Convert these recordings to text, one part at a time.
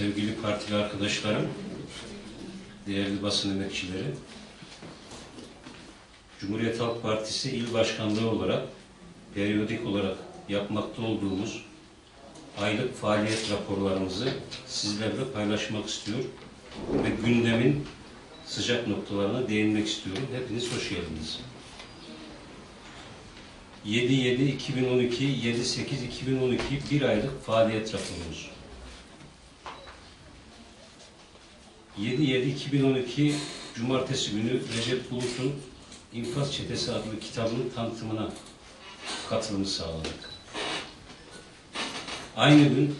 sevgili partili arkadaşlarım, değerli basın emekçileri, Cumhuriyet Halk Partisi İl Başkanlığı olarak periyodik olarak yapmakta olduğumuz aylık faaliyet raporlarımızı sizlerle paylaşmak istiyor ve gündemin sıcak noktalarına değinmek istiyorum. Hepiniz hoş geldiniz. 7-7-2012, 7-8-2012 bir aylık faaliyet raporumuz. 7-7-2012 Cumartesi günü Recep Bulut'un İnfaz Çetesi adlı kitabının tanıtımına katılımı sağladık. Aynı gün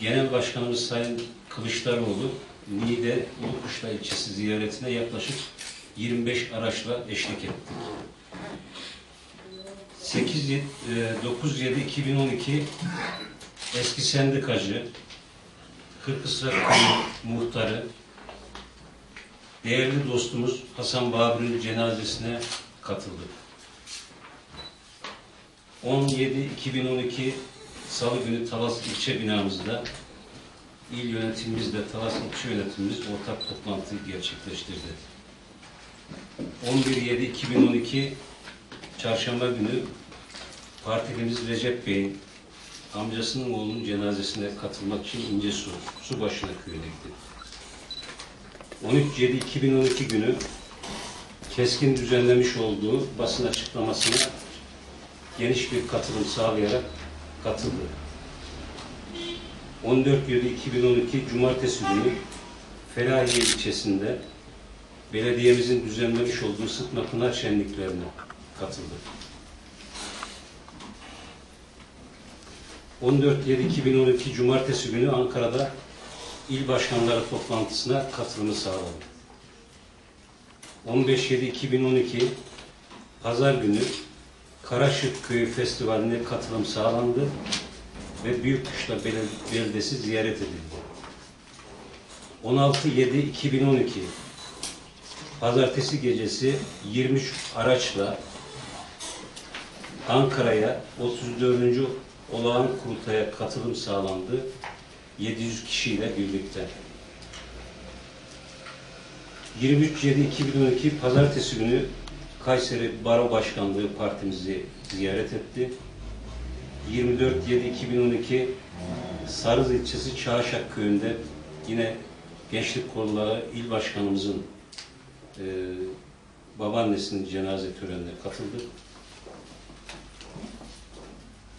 Genel Başkanımız Sayın Kılıçdaroğlu Niğde Ulukuşla ilçesi ziyaretine yaklaşık 25 araçla eşlik ettik. 8 9 7 2012 eski sendikacı Kırkısrak Köyü muhtarı değerli dostumuz Hasan Babür'ün cenazesine katıldık. 17-2012 Salı günü Talas ilçe binamızda il yönetimimizle Talas ilçe yönetimimiz ortak toplantı gerçekleştirdi. 11-7-2012 Çarşamba günü partilimiz Recep Bey'in amcasının oğlunun cenazesine katılmak için İncesu, Subaşı'na köyüne gitti. 13-7-2012 günü Keskin düzenlemiş olduğu basın açıklamasına geniş bir katılım sağlayarak katıldı. 14-7-2012 Cumartesi günü Felahiye ilçesinde belediyemizin düzenlemiş olduğu Sıtma Pınar şenliklerine katıldı. 14-7-2012 Cumartesi günü Ankara'da il başkanları toplantısına katılımı sağladı. 15-7-2012 Pazar günü Karaşık Köyü Festivali'ne katılım sağlandı ve Büyükkuşla Beldesi ziyaret edildi. 16-7-2012 Pazartesi gecesi 23 araçla Ankara'ya 34. olağan kurultaya katılım sağlandı. 700 kişiyle birlikte. 23.7.2012 Pazartesi günü Kayseri Baro Başkanlığı partimizi ziyaret etti. 24.7.2012 Sarız ilçesi Çağşak köyünde yine Gençlik Kolları İl Başkanımızın e, babaannesinin cenaze törenine katıldık.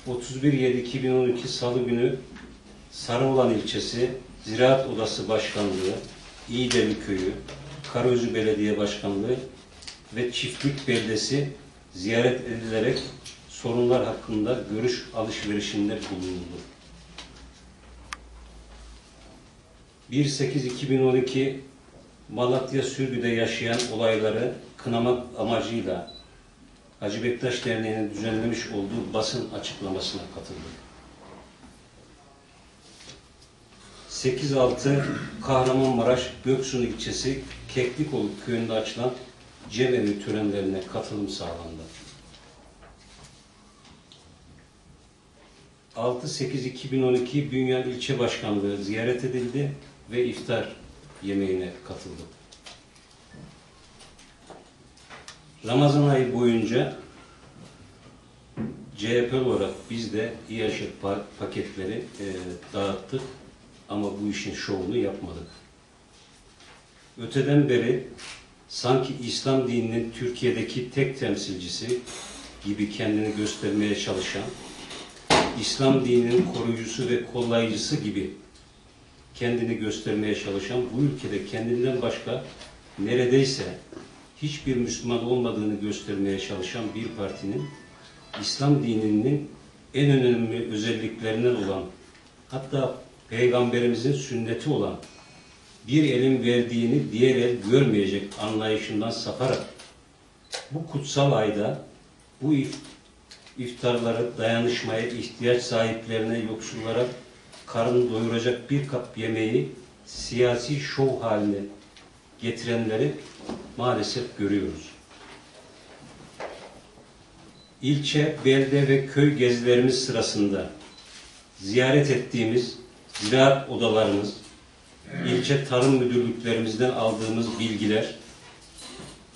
31.7.2012 Salı günü Sarıoğlan ilçesi Ziraat Odası Başkanlığı, İğdeli Köyü, Karaözü Belediye Başkanlığı ve Çiftlik Beldesi ziyaret edilerek sorunlar hakkında görüş alışverişinde bulunuldu. 1.8.2012 Malatya Sürgü'de yaşayan olayları kınamak amacıyla Hacı Bektaş Derneği'nin düzenlemiş olduğu basın açıklamasına katıldık. 8-6 Kahramanmaraş Göksun ilçesi Keklikol köyünde açılan cemevi törenlerine katılım sağlandı. 6-8-2012 Bünyan İlçe Başkanlığı ziyaret edildi ve iftar yemeğine katıldı. Ramazan ayı boyunca CHP olarak biz de İYAŞ paketleri e, dağıttık ama bu işin şovunu yapmadık. Öteden beri sanki İslam dininin Türkiye'deki tek temsilcisi gibi kendini göstermeye çalışan, İslam dininin koruyucusu ve kollayıcısı gibi kendini göstermeye çalışan bu ülkede kendinden başka neredeyse hiçbir Müslüman olmadığını göstermeye çalışan bir partinin İslam dininin en önemli özelliklerinden olan hatta Peygamberimizin sünneti olan bir elin verdiğini diğer el görmeyecek anlayışından saparak bu kutsal ayda bu iftarları dayanışmaya ihtiyaç sahiplerine, yoksullara karın doyuracak bir kap yemeği siyasi şov haline getirenleri maalesef görüyoruz. İlçe, belde ve köy gezilerimiz sırasında ziyaret ettiğimiz ziraat odalarımız, ilçe tarım müdürlüklerimizden aldığımız bilgiler,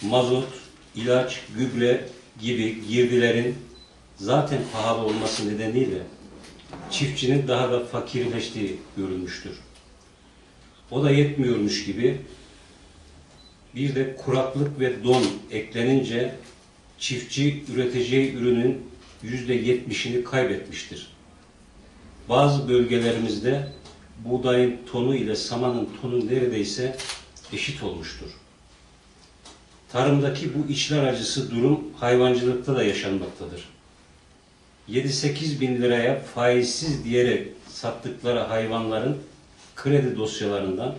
mazot, ilaç, gübre gibi girdilerin zaten pahalı olması nedeniyle çiftçinin daha da fakirleştiği görülmüştür. O da yetmiyormuş gibi bir de kuraklık ve don eklenince çiftçi üreteceği ürünün yüzde yetmişini kaybetmiştir. Bazı bölgelerimizde buğdayın tonu ile samanın tonu neredeyse eşit olmuştur. Tarımdaki bu içler acısı durum hayvancılıkta da yaşanmaktadır. 7-8 bin liraya faizsiz diyerek sattıkları hayvanların kredi dosyalarından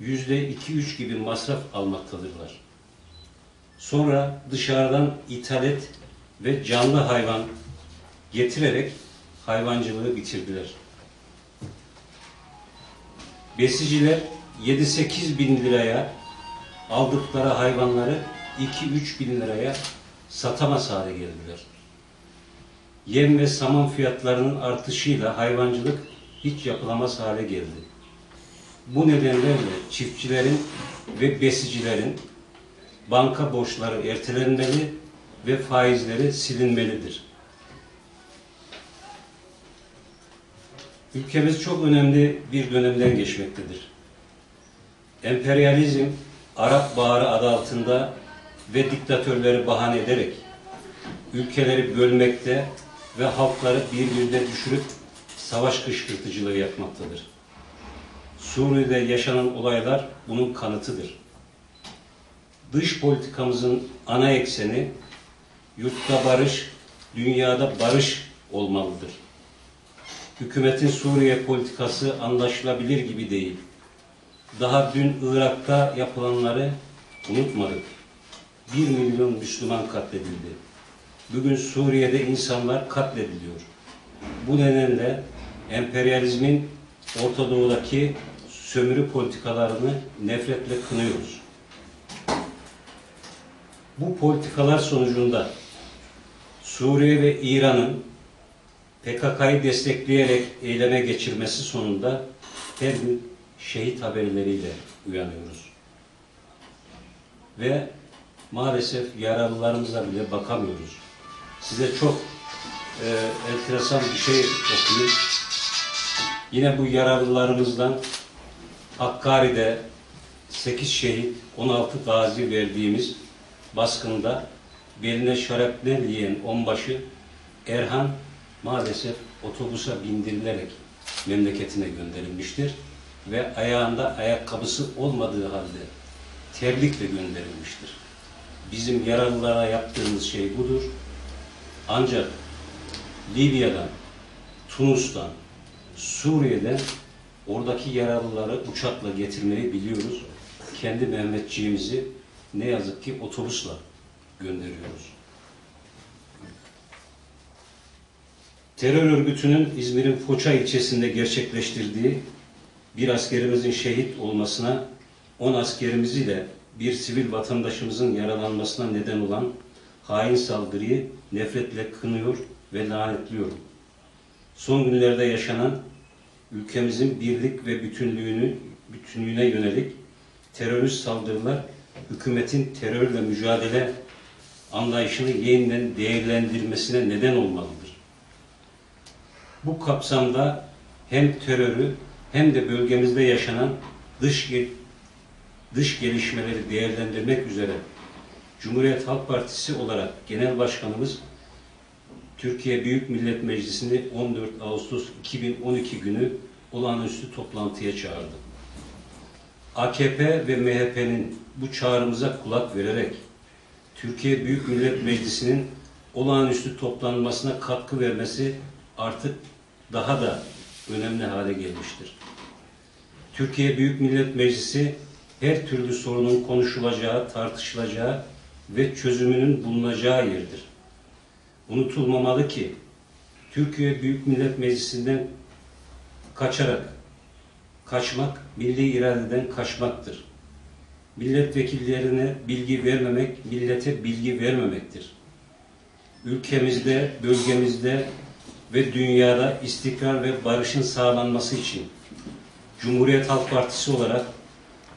yüzde iki üç gibi masraf almaktadırlar. Sonra dışarıdan ithal et ve canlı hayvan getirerek hayvancılığı bitirdiler. Besiciler 7-8 bin liraya aldıkları hayvanları 2-3 bin liraya satamaz hale geldiler. Yem ve saman fiyatlarının artışıyla hayvancılık hiç yapılamaz hale geldi. Bu nedenlerle çiftçilerin ve besicilerin banka borçları ertelenmeli ve faizleri silinmelidir. Ülkemiz çok önemli bir dönemden geçmektedir. Emperyalizm, Arap Baharı adı altında ve diktatörleri bahane ederek ülkeleri bölmekte ve halkları birbirine düşürüp savaş kışkırtıcılığı yapmaktadır. Suriye'de yaşanan olaylar bunun kanıtıdır. Dış politikamızın ana ekseni yurtta barış, dünyada barış olmalıdır. Hükümetin Suriye politikası anlaşılabilir gibi değil. Daha dün Irak'ta yapılanları unutmadık. Bir milyon Müslüman katledildi. Bugün Suriye'de insanlar katlediliyor. Bu nedenle emperyalizmin Orta Doğu'daki sömürü politikalarını nefretle kınıyoruz. Bu politikalar sonucunda Suriye ve İran'ın PKK'yı destekleyerek eyleme geçirmesi sonunda her gün şehit haberleriyle uyanıyoruz. Ve maalesef yaralılarımıza bile bakamıyoruz. Size çok e, enteresan bir şey okuyayım. Yine bu yaralılarımızdan Hakkari'de 8 şehit, 16 gazi verdiğimiz baskında beline şarapnel yiyen onbaşı Erhan maalesef otobüse bindirilerek memleketine gönderilmiştir ve ayağında ayakkabısı olmadığı halde terlikle gönderilmiştir. Bizim yaralılara yaptığımız şey budur. Ancak Libya'dan, Tunus'tan, Suriye'den oradaki yaralıları uçakla getirmeyi biliyoruz. Kendi Mehmetçiğimizi ne yazık ki otobüsle gönderiyoruz. Terör örgütünün İzmir'in Foça ilçesinde gerçekleştirdiği bir askerimizin şehit olmasına, on askerimiz ile bir sivil vatandaşımızın yaralanmasına neden olan hain saldırıyı nefretle kınıyor ve lanetliyorum. Son günlerde yaşanan ülkemizin birlik ve bütünlüğünü bütünlüğüne yönelik terörist saldırılar hükümetin terörle mücadele anlayışını yeniden değerlendirmesine neden olmalıdır. Bu kapsamda hem terörü hem de bölgemizde yaşanan dış dış gelişmeleri değerlendirmek üzere Cumhuriyet Halk Partisi olarak Genel Başkanımız Türkiye Büyük Millet Meclisi'ni 14 Ağustos 2012 günü olağanüstü toplantıya çağırdı. AKP ve MHP'nin bu çağrımıza kulak vererek Türkiye Büyük Millet Meclisi'nin olağanüstü toplanmasına katkı vermesi artık daha da önemli hale gelmiştir. Türkiye Büyük Millet Meclisi her türlü sorunun konuşulacağı, tartışılacağı ve çözümünün bulunacağı yerdir. Unutulmamalı ki Türkiye Büyük Millet Meclisi'nden kaçarak kaçmak milli iradeden kaçmaktır. Milletvekillerine bilgi vermemek, millete bilgi vermemektir. Ülkemizde, bölgemizde ve dünyada istikrar ve barışın sağlanması için Cumhuriyet Halk Partisi olarak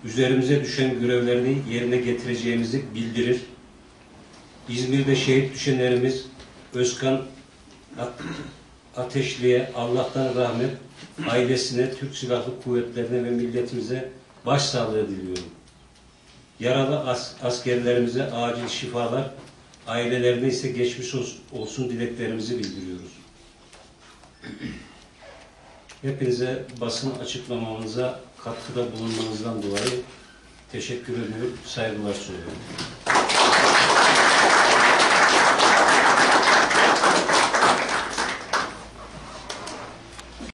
üzerimize düşen görevlerini yerine getireceğimizi bildirir. İzmir'de şehit düşenlerimiz Özkan At- Ateşli'ye Allah'tan rahmet, ailesine, Türk Silahlı Kuvvetlerine ve milletimize başsağlığı diliyorum. Yaralı as- askerlerimize acil şifalar, ailelerine ise geçmiş olsun, olsun dileklerimizi bildiriyoruz. Hepinize basın açıklamamıza katkıda bulunmanızdan dolayı teşekkür ediyorum, saygılar sunuyorum.